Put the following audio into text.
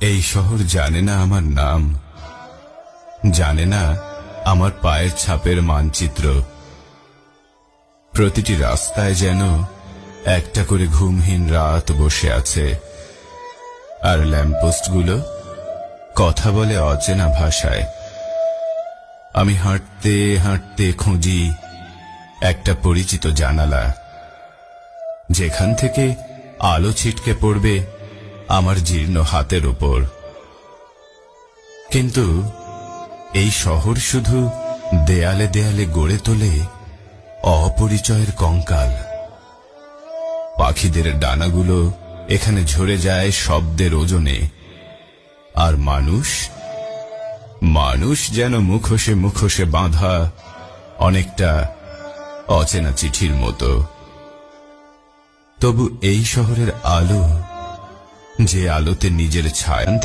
এই শহর জানে না আমার নাম, জানে না আমার পায়ের ছাপের মানচিত্র। প্রতিটি রাস্তায় যেন একটা করে ঘুমহীন রাত বসে আছে, আর ল্যাম্পপোস্টগুলো কথা বলে অচেনা ভাষায়। আমি হাঁটতে হাঁটতে খুঁজি একটা পরিচিত জানালা, যেখান থেকে আলো ছিটকে পড়বে আমার জীর্ণ হাতের উপর। কিন্তু এই শহর শুধু দেয়ালে দেয়ালে গড়ে তোলে অপরিচয়ের কঙ্কাল। পাখিদের ডানাগুলো এখানে ঝরে যায় শব্দের ওজনে। আর মানুষ? মানুষ যেন মুখোশে মুখোশে বাঁধা অনেকটা অচেনা চিঠির মতো। তবু এই শহরের আলো যে আলোতে নিজের ছায়ান